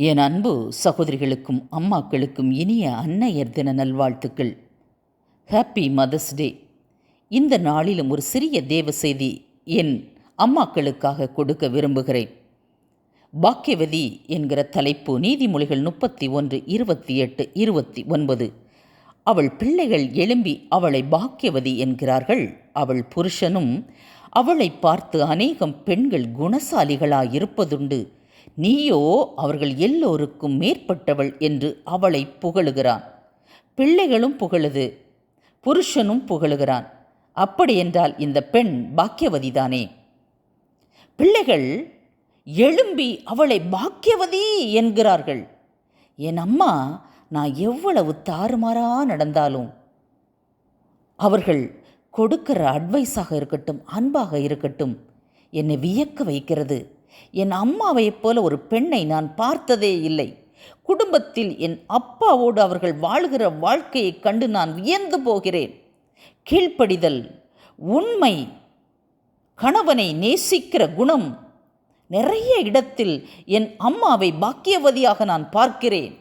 என் அன்பு சகோதரிகளுக்கும் அம்மாக்களுக்கும் இனிய அன்னையர் தின நல்வாழ்த்துக்கள். ஹாப்பி மதர்ஸ் டே இந்த நாளிலும் ஒரு சிறிய தேவ செய்தி என் அம்மாக்களுக்காக கொடுக்க விரும்புகிறேன். பாக்கியவதி என்கிற தலைப்பு நீதிமொழிகள் முப்பத்தி ஒன்று இருபத்தி எட்டு இருபத்தி ஒன்பது. அவள் பிள்ளைகள் எழும்பி அவளை பாக்கியவதி என்கிறார்கள். அவள் புருஷனும் அவளை பார்த்து அநேகம் பெண்கள் குணசாலிகளாயிருப்பதுண்டு. நீயோ அவர்கள் எல்லோருக்கும் மேற்பட்டவள் என்று அவளை புகழுகிறான். பிள்ளைகளும் புகழுது புருஷனும் புகழுகிறான். அப்படியென்றால் இந்த பெண் பாக்கியவதிதானே? பிள்ளைகள் எழும்பி அவளை பாக்கியவதி என்கிறார்கள். என் அம்மா நான் எவ்வளவு தாறுமாறா நடந்தாலும் அவர்கள் கொடுக்கிற அட்வைஸாக இருக்கட்டும் அன்பாக இருக்கட்டும் என்னை வியக்க வைக்கிறது. என் அம்மாவைப் போல ஒரு பெண்ணை நான் பார்த்ததே இல்லை. குடும்பத்தில் என் அப்பாவோடு அவர்கள் வாழ்கிற வாழ்க்கையைக் கண்டு நான் வியந்து போகிறேன். கீழ்ப்படிதல். உண்மை. கணவனை நேசிக்கிற குணம். நிறைய இடத்தில் என் அம்மாவை பாக்கியவதியாக நான் பார்க்கிறேன்.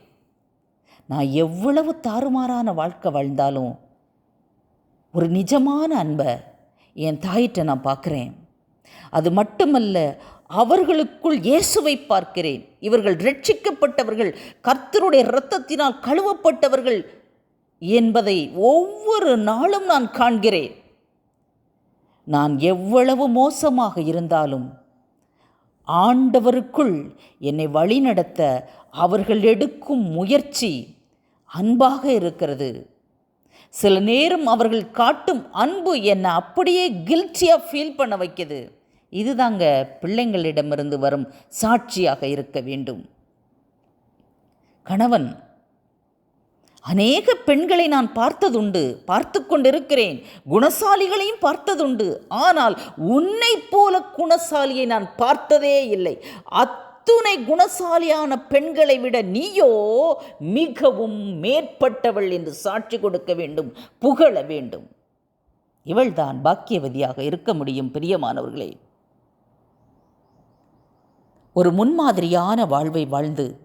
நான் எவ்வளவு தாறுமாறான வாழ்க்கை வாழ்ந்தாலும் ஒரு நிஜமான அன்பை என் தாயிட்ட நான் பார்க்குறேன். அது மட்டுமல்ல அவர்களுக்குள் இயேசுவை பார்க்கிறேன். இவர்கள் ரட்சிக்கப்பட்டவர்கள் கர்த்தருடைய இரத்தத்தினால் கழுவப்பட்டவர்கள் என்பதை ஒவ்வொரு நாளும் நான் காண்கிறேன். நான் எவ்வளவு மோசமாக இருந்தாலும் ஆண்டவருக்குள் என்னை வழிநடத்த அவர்கள் எடுக்கும் முயற்சி அன்பாக இருக்கிறது. சில நேரம் அவர்கள் காட்டும் அன்பு என்னை அப்படியே கில்ட்டியாக ஃபீல் பண்ண வைக்கிது. இதுதாங்க பிள்ளைங்களிடமிருந்து வரும் சாட்சியாக இருக்க வேண்டும். கணவன் அநேக பெண்களை நான் பார்த்ததுண்டு பார்த்து கொண்டிருக்கிறேன். குணசாலிகளையும் பார்த்ததுண்டு. ஆனால் உன்னை போல குணசாலியை நான் பார்த்ததே இல்லை. அத்துணை குணசாலியான பெண்களை விட நீயோ மிகவும் மேற்பட்டவள் என்று சாட்சி கொடுக்க வேண்டும் புகழ வேண்டும். இவள்தான் பாக்கியவதியாக இருக்க முடியும் பிரியமானவர்களே. ஒரு முன்மாதிரியான வாழ்வை வாழ்ந்து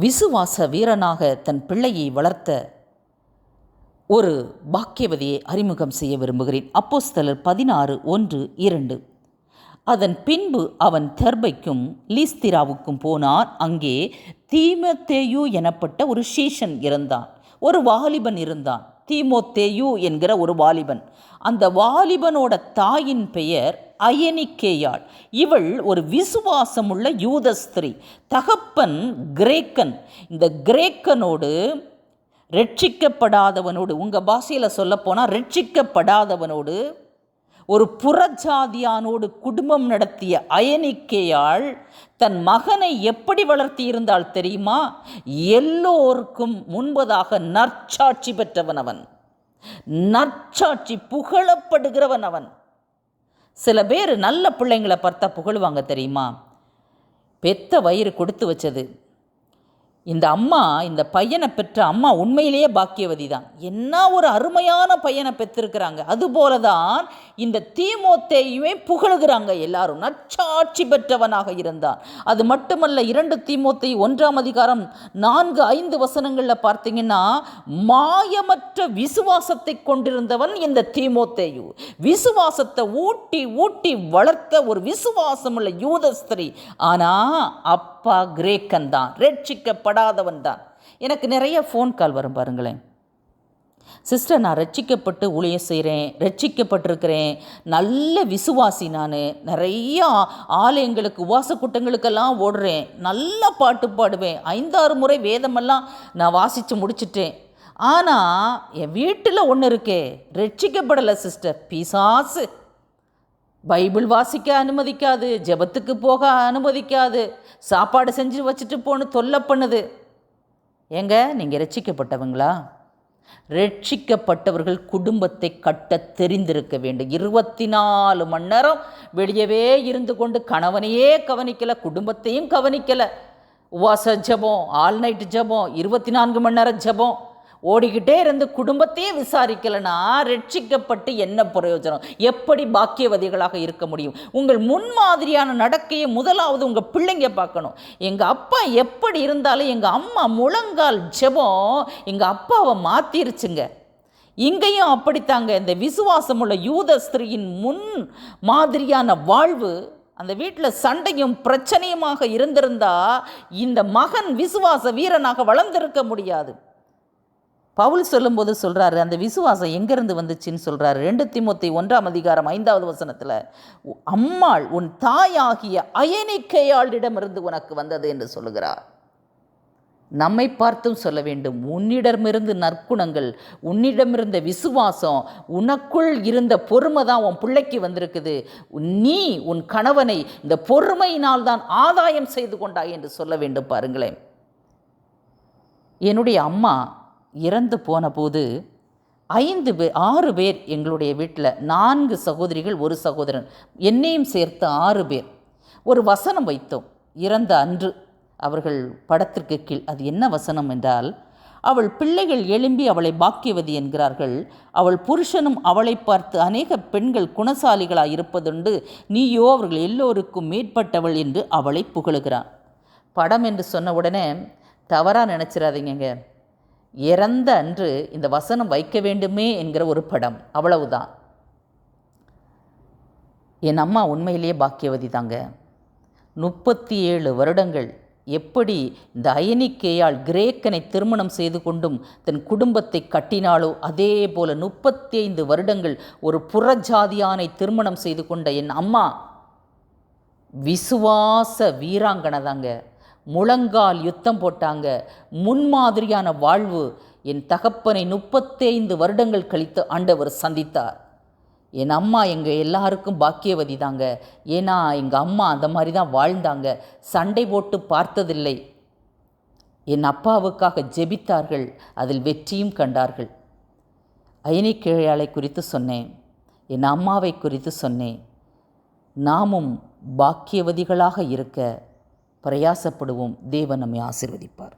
விசுவாச வீரனாக தன் பிள்ளையை வளர்த்த ஒரு பாக்கியவதியை அறிமுகம் செய்ய விரும்புகிறேன். அப்போஸ்தலர் பதினாறு ஒன்று இரண்டு. அதன் பின்பு அவன் தெர்பைக்கும் லீஸ்திராவுக்கும் போனான். அங்கே தீமத்தேயு எனப்பட்ட ஒரு சீஷன் இருந்தான். ஒரு வாலிபன் இருந்தான். தீமோத்தேயு என்கிற ஒரு வாலிபன். அந்த வாலிபனோட தாயின் பெயர் அயனிக்கேயாள். இவள் ஒரு விசுவாசமுள்ள யூத ஸ்திரீ. தகப்பன் கிரேக்கன். இந்த கிரேக்கனோடு ரட்சிக்கப்படாதவனோடு உங்கள் பாஷையில் சொல்லப்போனால் ரட்சிக்கப்படாதவனோடு ஒரு புறஜாதியானோடு குடும்பம் நடத்திய அயனிக்கையாள் தன் மகனை எப்படி வளர்த்தியிருந்தால் தெரியுமா? எல்லோருக்கும் முன்பதாக நற்சாட்சி பெற்றவன் அவன். நற்சாட்சி புகழப்படுகிறவன் அவன். சில பேர் நல்ல பிள்ளைங்களை பார்த்தா புகழுவாங்க தெரியுமா? பெத்த வயிறு கொடுத்து வச்சது. இந்த அம்மா இந்த பையனை பெற்ற அம்மா உண்மையிலேயே பாக்கியவதி தான் என்ன ஒரு அருமையான பையனை பெற்றிருக்கிறாங்க. அதுபோல தான் இந்த தீமோத்தேயுமே புகழுகிறாங்க. எல்லாரும் நச்சாட்சி பெற்றவனாக இருந்தான். அது மட்டுமல்ல இரண்டு தீமோத்தை ஒன்றாம் அதிகாரம் நான்கு ஐந்து வசனங்களில் பார்த்தீங்கன்னா மாயமற்ற விசுவாசத்தை கொண்டிருந்தவன் இந்த தீமோத்தேயு. விசுவாசத்தை ஊட்டி ஊட்டி வளர்த்த ஒரு விசுவாசமுள்ள யூத ஸ்திரீ. ஆனால் அப்பா கிரேக்கன் தான். ரட்சிக்கப்பட படாதவன் தான். எனக்கு நிறைய ஃபோன் கால் வரும் பாருங்களேன். சிஸ்டர் நான் ரட்சிக்கப்பட்டு ஊழியம் செய்கிறேன் ரட்சிக்கப்பட்டிருக்கிறேன். நல்ல விசுவாசி நான். நிறையா ஆலயங்களுக்கு உவாச கூட்டங்களுக்கெல்லாம் ஓடுறேன். நல்லா பாட்டு பாடுவேன். ஐந்தாறு முறை வேதமெல்லாம் நான் வாசித்து முடிச்சிட்டேன். ஆனால் என் வீட்டில் ஒன்று இருக்கே. ரட்சிக்கப்படலை சிஸ்டர் பிசாசு. பைபிள் வாசிக்க அனுமதிக்காது ஜெபத்துக்கு போக அனுமதிக்காது சாப்பாடு செஞ்சு வச்சுட்டு போன்னு தொல்லை பண்ணுது. ஏங்க நீங்கள் ரட்சிக்கப்பட்டவங்களா? ரட்சிக்கப்பட்டவர்கள் குடும்பத்தை கட்ட தெரிந்திருக்க வேண்டும். இருபத்தி நாலு மணி நேரம் வெளியவே இருந்து கொண்டு கணவனையே கவனிக்கலை குடும்பத்தையும் கவனிக்கலை. உவாச ஜபம் ஆல் நைட் ஜபம் இருபத்தி நான்கு மணி நேரம் ஜபம். ஓடிக்கிட்டே இருந்து குடும்பத்தையே விசாரிக்கலைன்னா ரட்சிக்கப்பட்டு என்ன பிரயோஜனம்? எப்படி பாக்கியவதிகளாக இருக்க முடியும்? உங்கள் முன்மாதிரியான நடக்கையை முதலாவது உங்கள் பிள்ளைங்க பார்க்கணும். எங்கள் அப்பா எப்படி இருந்தாலும் எங்கள் அம்மா முழங்கால் ஜெபம் எங்கள் அப்பாவை மாற்றிருச்சுங்க இங்கேயும் அப்படித்தாங்க. இந்த விசுவாசமுள்ள யூத ஸ்திரீயின் முன் மாதிரியான வாழ்வு அந்த வீட்டில் சண்டையும் பிரச்சனையுமாக இருந்திருந்தா இந்த மகன் விசுவாச வீரனாக வளர்ந்திருக்க முடியாது. பவுல் சொல்லும்போது சொல்கிறாரு அந்த விசுவாசம் எங்கேருந்து வந்துச்சுன்னு சொல்கிறாரு ரெண்டு திமுத்தி ஒன்றாம் அதிகாரம் ஐந்தாவது வசனத்தில் அம்மாள் உன் தாயாகிய அயனிக்கையாளிடமிருந்து உனக்கு வந்தது என்று சொல்லுகிறார். நம்மை பார்த்தும் சொல்ல வேண்டும். உன்னிடமிருந்து நற்குணங்கள் உன்னிடமிருந்த விசுவாசம் உனக்குள் இருந்த பொறுமை தான் உன் பிள்ளைக்கு வந்திருக்குது. நீ உன் கணவனை இந்த பொறுமையினால் தான் ஆதாயம் செய்து கொண்டாய் என்று சொல்ல வேண்டும் பாருங்களேன். என்னுடைய அம்மா இறந்து போனபோது ஐந்து பேர் ஆறு பேர் எங்களுடைய வீட்டில் நான்கு சகோதரிகள் ஒரு சகோதரன். என்னையும் சேர்த்து ஆறு பேர். ஒரு வசனம் வைத்தோம். இறந்த அன்று அவர்கள் படத்திற்கு கீழ். அது என்ன வசனம் என்றால் அவள் பிள்ளைகள் எழும்பி அவளை பாக்கியவதி என்கிறார்கள். அவள் புருஷனும் அவளை பார்த்து அநேக பெண்கள் குணசாலிகளாய் இருப்பதுண்டு. நீயோ அவர்கள் எல்லோருக்கும் மேற்பட்டவள் என்று அவளை புகழுகிறான். படம் என்று சொன்ன உடனே தவறாக நினச்சிடாதீங்கங்க இறந்த அன்று இந்த வசனம் வைக்க வேண்டுமே என்கிற ஒரு படம். அவ்வளவுதான். என் அம்மா உண்மையிலேயே பாக்கியவதி தாங்க முப்பத்தி ஏழு வருடங்கள் எப்படி இந்த அயனிக்கையால் கிரேக்கனை திருமணம் செய்து கொண்டும் தன் குடும்பத்தை கட்டினாலோ அதே போல முப்பத்தி ஐந்து வருடங்கள் ஒரு புறஜாதியானை திருமணம் செய்து கொண்ட என் அம்மா விசுவாச வீராங்கனை தாங்க முழங்கால் யுத்தம் போட்டாங்க. முன்மாதிரியான வாழ்வு என் தகப்பனை முப்பத்தைந்து வருடங்கள் கழித்து ஆண்டவர் சந்தித்தார். என் அம்மா எங்கள் எல்லாருக்கும் பாக்கியவதி தாங்க ஏன்னா எங்கள் அம்மா அந்த மாதிரி தான் வாழ்ந்தாங்க. சண்டை போட்டு பார்த்ததில்லை. என் அப்பாவுக்காக ஜெபித்தார்கள். அதில் வெற்றியும் கண்டார்கள். அயனிக்கிழையாளை குறித்து சொன்னேன். என் அம்மாவை குறித்து சொன்னேன். நாமும் பாக்கியவதிகளாக இருக்க பிரயாசப்படுவோம். தேவன் நம்மை ஆசிர்வதிப்பார்.